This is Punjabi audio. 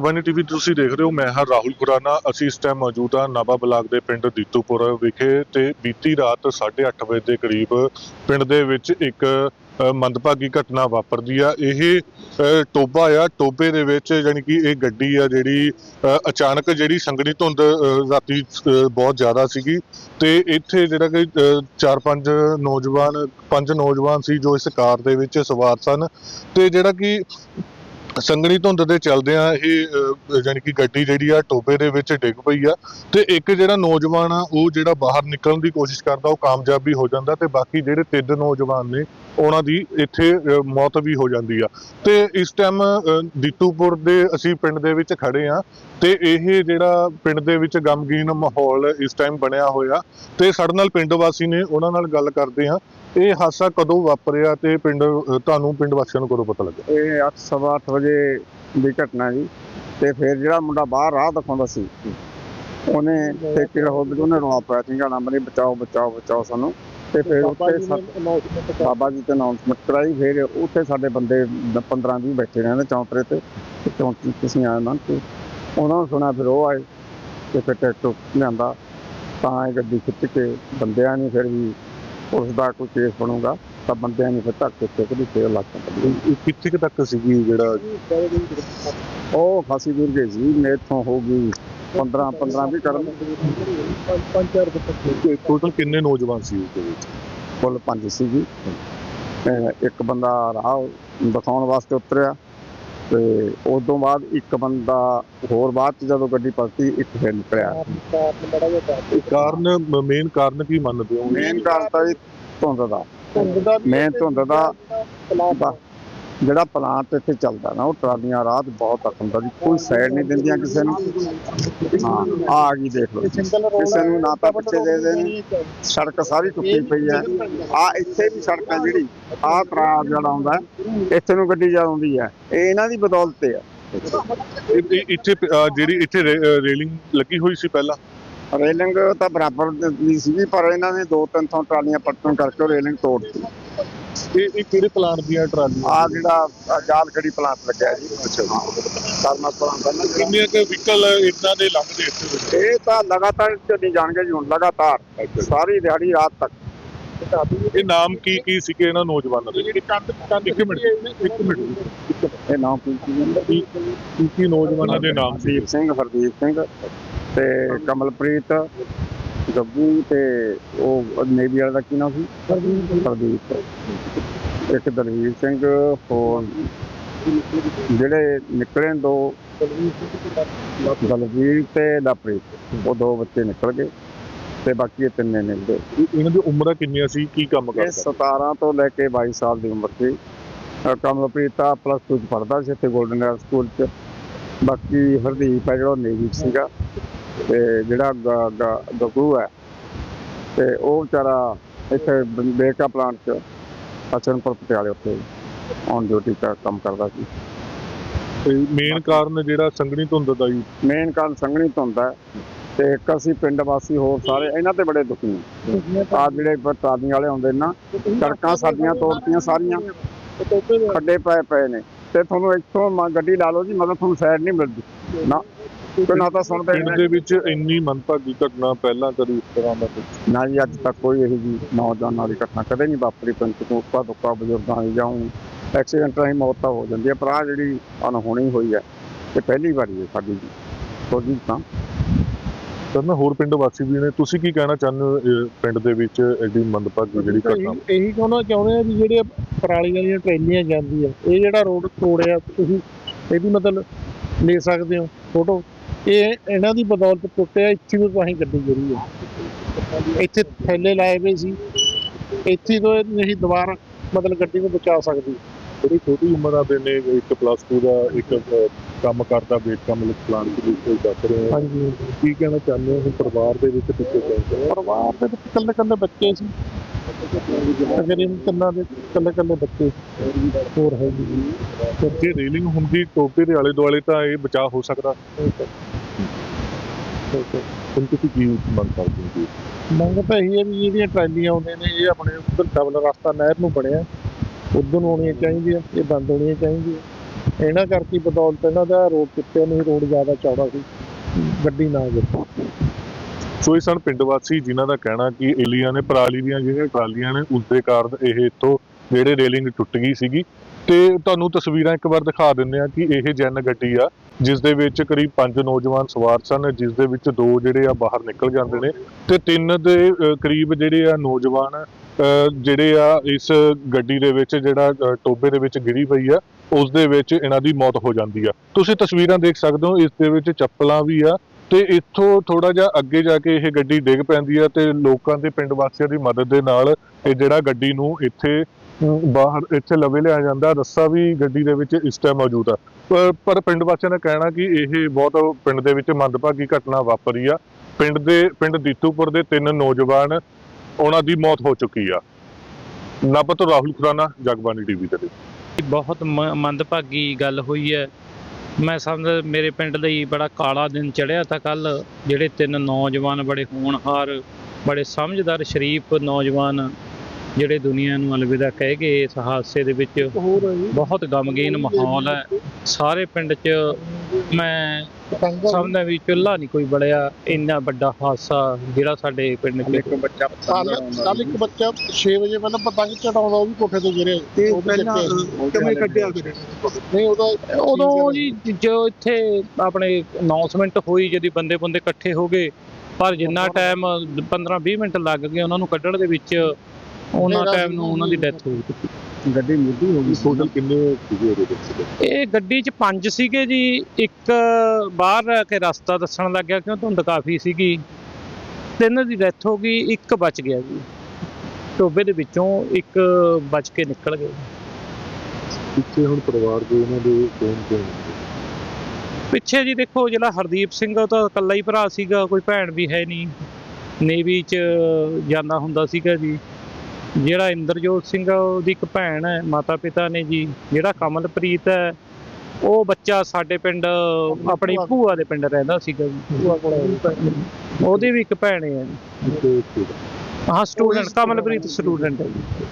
ਜਗਬਾਨੀ ਟੀਵੀ ਤੁਸੀਂ ਦੇਖ ਰਹੇ ਹੋ ਮੈਂ ਹਾਂ ਰਾਹੁਲ ਖੁਰਾਨਾ। ਅਸੀਂ ਇਸ ਟਾਈਮ ਮੌਜੂਦ ਹਾਂ ਨਾਭਾ ਬਲਾਕ ਦੇ ਪਿੰਡ ਦੀਤੂਪੁਰ ਵਿਖੇ ਤੇ ਬੀਤੀ ਰਾਤ 8:30 ਵਜੇ ਦੇ ਕਰੀਬ ਪਿੰਡ ਦੇ ਵਿੱਚ ਇੱਕ ਮੰਦਭਾਗੀ ਘਟਨਾ ਵਾਪਰਦੀ ਆ। ਇਹ ਟੋਬਾ ਆ। ਟੋਬੇ ਦੇ ਵਿੱਚ ਯਾਨੀ ਕਿ ਇਹ ਗੱਡੀ ਆ ਜਿਹੜੀ ਅ, ਅਚਾਨਕ ਜਿਹੜੀ ਸੰਗਣੀ ਧੁੰਦ ਅ, ਰਾਤੀ ਬਹੁਤ ਜ਼ਿਆਦਾ ਸੀਗੀ ਤੇ ਇੱਥੇ ਜਿਹੜਾ ਕਿ ਚਾਰ ਪੰਜ ਨੌਜਵਾਨ ਪੰਜ ਨੌਜਵਾਨ ਸੀ ਜੋ ਇਸ ਕਾਰ ਦੇ ਵਿੱਚ ਸਵਾਰ ਸਨ ਤੇ ਜਿਹੜਾ ਕਿ ਸੰਗਣੀ ਧੁੰਦ ਦੇ ਚੱਲਦਿਆਂ ਇਹ ਅ, ਯਾਨੀ ਕਿ ਗੱਡੀ ਜਿਹੜੀ ਆ ਟੋਬੇ ਦੇ ਵਿੱਚ ਡਿੱਗ ਪਈ ਆ ਤੇ ਇੱਕ ਜਿਹੜਾ ਨੌਜਵਾਨ ਆ ਉਹ ਜਿਹੜਾ ਬਾਹਰ ਨਿਕਲਣ ਦੀ ਕੋਸ਼ਿਸ਼ ਕਰਦਾ ਉਹ ਕਾਮਯਾਬ ਵੀ ਹੋ ਜਾਂਦਾ ਤੇ ਬਾਕੀ ਜਿਹੜੇ ਤਿੰਨ ਨੌਜਵਾਨ ਨੇ ਉਹਨਾਂ ਦੀ ਇੱਥੇ ਮੌਤ ਵੀ ਹੋ ਜਾਂਦੀ ਆ। ਤੇ ਇਸ ਟਾਈਮ ਦੀਤੂਪੁਰ ਦੇ ਅਸੀਂ ਪਿੰਡ ਦੇ ਵਿੱਚ ਖੜੇ ਆ ਤੇ ਇਹ ਜਿਹੜਾ ਪਿੰਡ ਦੇ ਵਿੱਚ ਗਮਗੀਨ ਮਾਹੌਲ ਇਸ ਟਾਈਮ ਬਣਿਆ ਹੋਇਆ ਤੇ ਸਾਡੇ ਨਾਲ ਪਿੰਡ ਵਾਸੀ ਨੇ ਉਹਨਾਂ ਨਾਲ ਗੱਲ ਕਰਦੇ ਆ। ਇਹ ਹਾਦਸਾ ਕਦੋਂ ਵਾਪਰਿਆ ਤੇ ਪਿੰਡ ਤੁਹਾਨੂੰ ਪਿੰਡ ਵਾਸੀਆਂ ਨੂੰ ਕਦੋਂ ਪਤਾ ਲੱਗਾ ਇਹ 8:30 ਵਜੇ ਦੀ ਘਟਨਾ ਜੀ। ਤੇ ਫਿਰ ਜਿਹੜਾ ਮੁੰਡਾ ਬਾਹਰ ਰਾਹ ਦਿਖਾਉਂਦਾ ਸੀ ਉਹਨੇ ਠੇਕੇ ਦਾ ਹੋਦ ਉਹਨੇ ਰੌਲਾ ਪਾਇਆ ਸੀਗਾ ਨੰਬਰ ਨਹੀਂ ਬਚਾਓ ਬਚਾਓ ਬਚਾਓ ਸਾਨੂੰ। ਤੇ ਫਿਰ ਉੱਥੇ ਸਾ- ਬਾਬਾ ਜੀ ਤੇ ਅਨਾਉਂਸਮੈਂਟ ਕਰਾਈ ਫਿਰ ਉੱਥੇ ਸਾਡੇ ਬੰਦੇ 15 20 ਬੈਠੇ ਰਹਿੰਦੇ ਚੌਂਤਰੇ ਤੇ ਤੇ ਚੌਂਤੀ ਤੁਸੀਂ ਆਏ ਨਾ ਤੇ ਉਹਨਾਂ ਨੂੰ ਸੁਣਿਆ ਫਿਰ ਉਹ ਆਏ ਤੇ ਫਿਰ ਟਰੈਕਟਰ ਲਿਆਂਦਾ। ਤਾਂ ਇਹ ਗੱਡੀ ਖਿੱਚ ਕੇ ਬੰਦਿਆਂ ਨੇ ਫਿਰ ਵੀ ਉਸ ਦਾ ਕੋਈ ਕੇਸ ਬਣੂਗਾ ਤਾਂ ਬੰਦਿਆਂ ਨੇ ਫਿਰ ਧੱਕ ਕੇ ਕਿਹਦੀ ਫੇਰ ਲੱਗ ਇਹ- ਕਿੱਥੇ ਕੁ ਤੱਕ ਸੀਗੀ ਜਿਹੜਾ ਉਹ ਖਾਸੀ ਦੂਰ ਗਈ ਸੀ ਮੇਥੋਂ ਹੋ ਗਈ 15 15 ਵੀ ਕਰਨ ਟੋਟਲ ਕਿੰਨੇ ਨੌਜਵਾਨ ਸੀ ਉਸ ਦੇ ਵਿੱਚ? ਕੁੱਲ ਪੰਜ ਸੀਗੀ। ਇੱਕ ਬੰਦਾ ਰਾਹ ਦਿਖਾਉਣ ਵਾਸਤੇ ਉਤਰਿਆ। ਤੇ ਉਸ ਤੋਂ ਬਾਅਦ ਇੱਕ ਬੰਦਾ ਹੋਰ ਬਾਅਦ ਚ ਜਦੋਂ ਗੱਡੀ ਪਲਟੀ ਇੱਕ ਫਿਰ ਨਿਕਲਿਆ। ਕਾਰਨ ਮੇਨ ਕਾਰਨ ਕੀ ਮੰਨਦੇ ਹੋ? ਮੇਨ ਕਾਰਨ ਤਾਂ ਜੀ ਧੁੰਦ ਦਾ। ਮੇਨ ਧੁੰਦ ਦਾ ਜਿਹੜਾ ਪਲਾਂਟ ਇੱਥੇ ਚੱਲਦਾ ਨਾ ਉਹ ਟਰਾਲੀਆਂ ਰਾਤ ਬਹੁਤ ਹੁੰਦਾ ਜੀ ਕੋਈ ਸਾਈਡ ਨਹੀਂ ਦਿੰਦੀਆਂ ਕਿਸੇ ਨੂੰ। ਹਾਂ ਆਹ ਆ ਗਈ ਦੇਖ ਲਓ ਕਿਸੇ ਨੂੰ ਨਾ ਤਾਂ ਪਿੱਛੇ ਦੇ ਦੇਣ ਸੜਕ ਸਾਰੀ ਟੁੱਟੀ ਪਈ ਹੈ। ਆ ਇੱਥੇ ਵੀ ਸੜਕ ਹੈ ਜਿਹੜੀ ਆਹ ਤਰਾ ਜਿਹੜਾ ਆਉਂਦਾ ਇੱਥੇ ਨੂੰ ਗੱਡੀ ਜਾ ਆਉਂਦੀ ਹੈ। ਇਹ ਇਹਨਾਂ ਦੀ ਬਦੌਲਤ ਹੈ। ਇੱਥੇ ਜਿਹੜੀ ਇੱਥੇ ਰੇਲਿੰਗ ਲੱਗੀ ਹੋਈ ਸੀ ਪਹਿਲਾਂ? ਰੇਲਿੰਗ ਤਾਂ ਬਰਾਬਰ ਦੀ ਸੀਗੀ ਪਰ ਇਹਨਾਂ ਨੇ ਦੋ ਤਿੰਨ ਥਾਂ ਟਰਾਲੀਆਂ ਪੱਟਣ ਕਰਕੇ ਰੇਲਿੰਗ ਤੋੜਤੀ। ਇਹ ਇਹ ਕਿਹੜੇ ਪਲਾਨ ਦੀਆਂ ਟਰਾਲੀਆਂ ਆ ਜਿਹੜਾ ਜਾਲ ਖੜੀ ਪਲਾਂਟ ਲੱਗਿਆ ਜੀ। ਅੱਛਾ ਜੀ। ਕਰਨਾ ਪਲਾਂਟ ਦਾ ਨਾ ਜਿਹੜਾ। ਕਿੰਨੇ ਕੁ ਵਹੀਕਲ ਇਦਾਂ ਦੇ ਲੰਘਦੇ ਇੱਥੇ ਇਹ ਤਾਂ ਲਗਾਤਾਰ ਚੱਲੀ ਜਾਣਗੇ ਜੀ ਹੁਣ ਲਗਾਤਾਰ। ਸਾਰੀ ਦਿਹਾੜੀ ਰਾਤ ਤੱਕ। ਇਹ ਨਾਮ ਕੀ ਕੀ ਸੀਗੇ ਇਹਨਾਂ ਨੌਜਵਾਨਾਂ ਦੇ? ਇੱਕ ਮਿੰਟ ਇੱਕ ਮਿੰਟ। ਇਹ ਨਾਮ ਕੀ ਸੀ ਇਹਨਾਂ ਦਾ? ਕੀ ਕੀ- ਨੌਜਵਾਨਾਂ ਦੇ ਨਾਮ ਸੀ ਸਿੰਘ ਹਰਦੀਪ ਸਿੰਘ ਤੇ ਕਮਲਪ੍ਰੀਤ ਗੱਗੂ ਤੇ ਉਹ ਨੇਵੀ ਵਾਲੇ ਦਾ ਕੀ ਨਾਮ ਸੀ? ਹਰਦੀਪ। ਇੱਕ ਦਲਵੀਰ ਸਿੰਘ ਹੋਰ। ਜਿਹੜੇ ਨਿਕਲੇ ਦੋ ਦਲਵੀਰ ਤੇ ਲਵਪ੍ਰੀਤ ਉਹ ਦੋ ਬੱਚੇ ਨਿਕਲ ਗਏ ਤੇ ਬਾਕੀ ਇਹ ਤਿੰਨੇ ਨਿਕਲੇ ਇਹ- ਇਹਨਾਂ ਦੀ ਉਮਰਾਂ ਕਿੰਨੀਆਂ ਸੀ? ਕੀ ਕੰਮ ਇਹ ਕਰਦੇ? 17 ਤੋਂ ਲੈ ਕੇ 22 ਸਾਲ ਦੀ ਉਮਰ ਸੀ। ਕਮਲਪ੍ਰੀਤ ਪਲੱਸ 2 ਚ ਪੜ੍ਹਦਾ ਸੀ ਇੱਥੇ 골ਡਨ ਗਾਰਡ ਸਕੂਲ ਚ। ਬਾਕੀ ਹਰਦੀਪ ਹੈ ਜਿਹੜਾ ਨੇਵੀ ਸੀਗਾ। ਤੇ ਜਿਹੜਾ ਗੱਗੂ ਹੈ ਤੇ ਉਹ ਵਿਚਾਰਾ ਇੱਥੇ ਬੇਕਾ ਪਲਾਂਟ ਚ ਅਚਨਪੁਰ ਪਟਿਆਲੇ ਉੱਤੇ ਔਨ ਡਿਊਟੀ ਦਾ ਕੰਮ ਕਰਦਾ ਸੀ। ਮੇਨ ਕਾਰਨ ਜਿਹੜਾ ਸੰਗਣੀ ਧੁੰਦ ਦਾ ਹੀ? ਮੇਨ ਕਾਰਨ ਸੰਘਣੀ ਧੁੰਦ ਹੈ ਤੇ ਇੱਕ ਅਸੀਂ ਪਿੰਡ ਵਾਸੀ ਹੋਰ ਸਾਰੇ ਇਹਨਾਂ ਤੇ ਬੜੇ ਦੁਖੀ ਹਾਂ। ਆ ਜਿਹੜੇ ਟਰਾਲੀਆਂ ਵਾਲੇ ਆਉਂਦੇ ਨੇ ਸੜਕਾਂ ਸਾਡੀਆਂ ਤੋੜਤੀਆਂ ਸਾਰੀਆਂ ਖੱਡੇ ਪਏ ਪਏ ਨੇ। ਤੇ ਤੁਹਾਨੂੰ ਇੱਥੋਂ ਗੱਡੀ ਲਾ ਲਓ ਜੀ ਮਤਲਬ ਤੁਹਾਨੂੰ ਸਾਈਡ ਨਹੀਂ ਮਿਲਦੀ। ਨਾ ਕੋਈ ਨਾ ਤਾਂ ਸੁਣਦੇ ਪਿੰਡ ਨੇ ਦੇ ਵਿੱਚ ਇੰਨੀ ਮੰਦਭਾਗੀ ਘਟਨਾ ਪਹਿਲਾਂ ਕਦੀ ਇਸ ਤਰ੍ਹਾਂ ਦਾ ਕੁਛ? ਨਾ ਜੀ ਅੱਜ ਤੱਕ ਕੋਈ ਇਹੋ ਜੀ ਨੌਜਵਾਨਾਂ ਦੀ ਘਟਨਾ ਕਦੇ ਨਹੀਂ ਵਾਪਰੀ। ਪਿੰਡ ਤੋਂ ਉੱਪਾ ਦੁੱਕਾ ਬਜ਼ੁਰਗਾਂ ਦੀ ਜਾਉਂ ਐਕਸੀਡੈਂਟ ਰਾਹੀਂ ਮੌਤ ਤਾਂ ਹੋ ਜਾਂਦੀ ਹੈ ਪਰ ਆਹ ਜਿਹੜੀ ਅਨਹੋਣੀ ਹੋਈ ਹੈ ਇਹ ਪਹਿਲੀ ਵਾਰੀ ਹੈ ਸਾਡੀ ਜੀ। ਥੋੜੀ ਤਾਂ? ਸਰ ਨਾ ਹੋਰ ਪਿੰਡ ਵਾਸੀ ਵੀ ਨੇ। ਤੁਸੀਂ ਕੀ ਕਹਿਣਾ ਚਾਹੁੰਦੇ ਹੋ ਇਹ ਪਿੰਡ ਦੇ ਵਿੱਚ ਐਡੀ ਮੰਦਭਾਗੀ ਜਿਹੜੀ ਘਟਨਾ? ਇਹੀ ਇਹੀ ਕਹਿਣਾ ਚਾਹੁੰਦੇ ਆ ਵੀ ਜਿਹੜੇ ਪਰਾਲੀ ਵਾਲੀਆਂ ਟ੍ਰੇਨੀਆਂ ਜਾਂਦੀਆਂ ਇਹ ਜਿਹੜਾ ਰੋਡ ਤੋੜਿਆ ਤੁਸੀਂ ਇਹਦੀ ਮਤਲਬ ਲੈ ਸਕਦੇ ਹੋ। ਫੋਟੋ ਇਹ ਇਹਨਾਂ ਦੀ ਬਦੌਲਤ ਟੁੱਟਿਆ ਇੱਥੇ ਤੋਂ ਤਾਂ ਗੱਡੀ ਗਿਰੀ ਹੈ। ਇੱਥੇ ਥੈਲੇ ਲਾਏ ਹੋਏ ਸੀ। ਇੱਥੇ ਤੋਂ ਨਹੀਂ ਦੁਬਾਰਾ ਮਤਲਬ ਗੱਡੀ ਨੂੰ ਬਚਾ ਸਕਦੀ। ਬੜੀ ਛੋਟੀ ਉਮਰ ਦੇ ਨੇ ਇੱਕ ਪਲੱਸ 2 ਦਾ ਇੱਕ ਕੰਮ ਕਰਦਾ ਵੇਟ ਕੰਮ ਲਈ ਪਲਾਨ ਦੇ ਵਿੱਚ ਕੋਈ ਦੱਸ ਰਹੇ ਹੋ। ਹਾਂਜੀ। ਕੀ ਕਹਿਣਾ ਚਾਹੁੰਦੇ ਹੋ? ਪਰਿਵਾਰ ਦੇ ਵਿੱਚ ਪਿੱਛੇ ਪਰਿਵਾਰ ਦੇ ਵਿੱਚ ਇਕੱਲੇ ਇਕੱਲੇ ਬੱਚੇ ਸੀ। ਅਗਰ ਇਹਨਾਂ ਤਿੰਨਾਂ ਦੇ ਇਕੱਲੇ ਇਕੱਲੇ ਬੱਚੇ ਹੋਰ ਹੈ ਜੀ ਜੇ ਰੇਲਿੰਗ ਹੁੰਦੀ ਟੋਪੇ ਦੇ ਆਲੇ ਦੁਆਲੇ ਤਾਂ ਇਹ ਬਚਾਅ ਹੋ ਸਕਦਾ। ਹੁਣ ਤੁਸੀਂ ਕੀ ਮੰਗ ਕਰਦੇ ਹੋ? ਮੰਗ ਤਾਂ ਇਹੀ ਹੈ ਵੀ ਜਿਹੜੀਆਂ ਟਰਾਲੀਆਂ ਆਉਂਦੇ ਨੇ ਇਹ ਆਪਣੇ ਉੱਧਰ ਡਬਲ ਰਸਤਾ ਨਹਿਰ ਨੂੰ ਬਣਿਆ। ਉਧਰ ਨੂੰ ਆਉਣੀਆਂ ਚਾਹੀਦੀਆਂ ਇਹ ਬੰਦ ਹੋਣੀਆਂ ਚਾਹੀਦੀਆਂ। ਇਹਨਾਂ ਕਰਕੇ ਬਦੌਲਤ ਇਹਨਾਂ ਦਾ ਰੋਡ ਟੁੱਟਿਆ ਨਹੀਂ ਰੋਡ ਜ਼ਿਆਦਾ ਚੌੜਾ ਸੀ ਗੱਡੀ ਨਾ ਗਿਰੇ ਸੋ ਇਹ ਸਨ ਪਿੰਡ ਵਾਸੀ ਜਿਨ੍ਹਾਂ ਦਾ ਕਹਿਣਾ ਕਿ ਏਲੀਆਂ ਨੇ ਪਰਾਲੀ ਦੀਆਂ ਜਿਹੜੀਆਂ ਟਰਾਲੀਆਂ ਨੇ ਉਸ ਦੇ ਕਾਰਨ ਇਹ ਇੱਥੋਂ ਜਿਹੜੇ ਰੇਲਿੰਗ ਟੁੱਟ ਗਈ ਸੀਗੀ। ਤੇ ਤੁਹਾਨੂੰ ਤਸਵੀਰਾਂ ਇੱਕ ਵਾਰ ਦਿਖਾ ਦਿੰਦੇ ਆ ਕਿ ਇਹ ਜੈਨ ਗੱਡੀ ਆ ਜਿਸ ਦੇ ਵਿੱਚ ਕਰੀਬ ਪੰਜ ਨੌਜਵਾਨ ਸਵਾਰ ਸਨ ਜਿਸ ਦੇ ਵਿੱਚ ਦੋ ਜਿਹੜੇ ਆ ਬਾਹਰ ਨਿਕਲ ਜਾਂਦੇ ਨੇ ਤੇ ਤਿੰਨ ਦੇ ਕਰੀਬ ਜਿਹੜੇ ਆ ਨੌਜਵਾਨ ਅ, ਜਿਹੜੇ ਆ ਇਸ ਗੱਡੀ ਦੇ ਵਿੱਚ ਜਿਹੜਾ ਅ, ਟੋਬੇ ਦੇ ਵਿੱਚ ਗਿਰੀ ਪਈ ਆ ਉਸ ਦੇ ਵਿੱਚ ਇਹਨਾਂ ਦੀ ਮੌਤ ਹੋ ਜਾਂਦੀ ਆ। ਤੁਸੀਂ ਤਸਵੀਰਾਂ ਦੇਖ ਸਕਦੇ ਹੋ ਇਸ ਦੇ ਵਿੱਚ ਚੱਪਲਾਂ ਵੀ ਆ ਤੇ ਇੱਥੋਂ ਥੋੜਾ ਜਿਹਾ ਅੱਗੇ ਜਾ ਕੇ ਇਹ ਗੱਡੀ ਡਿੱਗ ਪੈਂਦੀ ਆ ਤੇ ਲੋਕਾਂ ਦੇ ਪਿੰਡ ਵਾਸੀਆਂ ਦੀ ਮਦਦ ਦੇ ਨਾਲ ਇਹ ਜਿਹੜਾ ਗੱਡੀ ਨੂੰ ਇੱਥੇ ਬਾਹਰ ਇੱਥੇ ਲਵੇ ਲਿਆ ਜਾਂਦਾ ਰੱਸਾ ਵੀ ਗੱਡੀ ਦੇ ਵਿੱਚ ਇਸ ਟਾਈਮ ਮੌਜੂਦ ਆ। ਪਰ- ਪਿੰਡ ਵਾਸੀਆਂ ਦਾ ਕਹਿਣਾ ਕਿ ਇਹ ਬਹੁਤ ਪਿੰਡ ਦੇ ਵਿੱਚ ਮੰਦਭਾਗੀ ਘਟਨਾ ਵਾਪਰੀ ਆ। ਪਿੰਡ ਦੇ, ਪਿੰਡ ਦੀਤੂਪੁਰ ਦੇ ਤਿੰਨ ਨੌਜਵਾਨ ਉਹਨਾਂ ਦੀ ਮੌਤ ਹੋ ਚੁੱਕੀ ਆ। ਨਾਭਾ ਤੋਂ ਰਾਹੁਲ ਖੁਰਾਨਾ ਜਗਬਾਨੀ ਟੀਵੀ ਦੇ ਬਹੁਤ ਮੰਦਭਾਗੀ ਗੱਲ ਹੋਈ ਹੈ। ਮੈਂ ਸਮਝ, ਮੇਰੇ ਪਿੰਡ ਲਈ ਬੜਾ ਕਾਲਾ ਦਿਨ ਚੜਿਆ ਤਾਂ ਕੱਲ ਜਿਹੜੇ ਤਿੰਨ ਨੌਜਵਾਨ ਬੜੇ ਹੋਣਹਾਰ, ਬੜੇ ਸਮਝਦਾਰ, ਸ਼ਰੀਫ ਨੌਜਵਾਨ ਜਿਹੜੇ ਦੁਨੀਆ ਨੂੰ ਅਲਵਿਦਾ ਕਹਿ ਗਏ ਇਸ ਹਾਦਸੇ ਦੇ ਵਿੱਚ ਬਹੁਤ ਗਮਗੀਨ ਮਾਹੌਲ ਹੈ। ਸਾਰੇ ਪਿੰਡ 'ਚ ਮੈਂ ਸਮਝਦਾ ਵੀ ਚੁੱਲ੍ਹਾ ਨਹੀਂ ਕੋਈ ਬੜਿਆ। ਇੰਨਾ ਵੱਡਾ ਹਾਦਸਾ ਜਿਹੜਾ ਸਾਡੇ ਪਿੰਡ 'ਚ ਇੱਕ ਬੱਚਾ ਕੱਲ ਇੱਕ ਬੱਚਾ 6 ਵਜੇ ਪਹਿਲਾਂ ਪਤੰਗ ਚੜਾਉਂਦਾ ਉਹ ਵੀ ਕੋਠੇ ਤੋਂ ਗਿਰੇ। ਤੇ ਪਹਿਲਾਂ ਕਿਵੇਂ ਕੱਢਿਆ ਫਿਰ? ਨਹੀਂ ਉਹਦਾ ਉਦੋਂ ਜੀ ਜੋ ਇੱਥੇ ਆਪਣੇ ਅਨਾਉਂਸਮੈਂਟ ਹੋਈ ਜਦੀ ਬੰਦੇ ਬੰਦੇ ਇਕੱਠੇ ਹੋ ਗਏ ਪਰ ਜਿੰਨਾ ਟਾਈਮ 15-20 ਮਿੰਟ ਲੱਗ ਗਏ ਉਹਨਾਂ ਨੂੰ ਕੱਢਣ ਦੇ ਵਿੱਚ ਉਹਨਾਂ ਟਾਈਮ ਨੂੰ ਉਹਨਾਂ ਦੀ ਡੈਥ ਹੋ ਗਈ ਗੱਡੀ ਮੁੱਢੀ ਹੋ ਗਈ ਟੋਟਲ ਕਿੰਨੇ ਸੀਗੇ ਉਹਦੇ ਵਿੱਚ? ਇਹ ਗੱਡੀ 'ਚ ਪੰਜ ਸੀਗੇ ਜੀ ਇੱਕ ਬਾਹਰ ਰਹਿ ਕੇ ਰਸਤਾ ਦੱਸਣ ਲੱਗ ਗਿਆ ਕਿਉਂ ਧੁੰਦ ਕਾਫੀ ਸੀਗੀ। ਤਿੰਨ ਦੀ ਡੈਥ ਹੋ ਗਈ ਇੱਕ ਬਚ ਗਿਆ ਜੀ। ਟੋਬੇ ਦੇ ਵਿੱਚੋਂ ਇੱਕ ਬਚ ਕੇ ਨਿਕਲ ਗਿਆ ਪਿੱਛੇ ਹੁਣ ਪਰਿਵਾਰ ਦੇ ਉਹਨਾਂ ਦੇ ਕੌਣ ਕੌਣ? ਪਿੱਛੇ ਜੀ ਦੇਖੋ ਜਿਹੜਾ ਹਰਦੀਪ ਸਿੰਘ ਉਹ ਤਾਂ ਇਕੱਲਾ ਹੀ ਭਰਾ ਸੀਗਾ ਕੋਈ ਭੈਣ ਵੀ ਹੈ ਨਹੀਂ। ਨੇਵੀ 'ਚ ਜਾਂਦਾ ਹੁੰਦਾ ਸੀਗਾ ਜੀ। ਜਿਹੜਾ ਇੰਦਰਜੋਤ ਸਿੰਘ ਆ ਉਹਦੀ ਇੱਕ ਭੈਣ ਹੈ ਮਾਤਾ ਪਿਤਾ ਨੇ ਜੀ ਜਿਹੜਾ ਕਮਲਪ੍ਰੀਤ ਹੈ ਉਹ ਬੱਚਾ ਸਾਡੇ ਪਿੰਡ ਆਪਣੀ ਭੂਆ ਦੇ ਪਿੰਡ ਰਹਿੰਦਾ ਸੀਗਾ ਜੀ। ਉਹਦੀ ਵੀ ਇੱਕ ਭੈਣ ਹੈ ਜੀ। ਹਾਂ ਸਟੂਡੈਂਟ ਕਮਲਪ੍ਰੀਤ ਸਟੂਡੈਂਟ ਹੈ ਜੀ।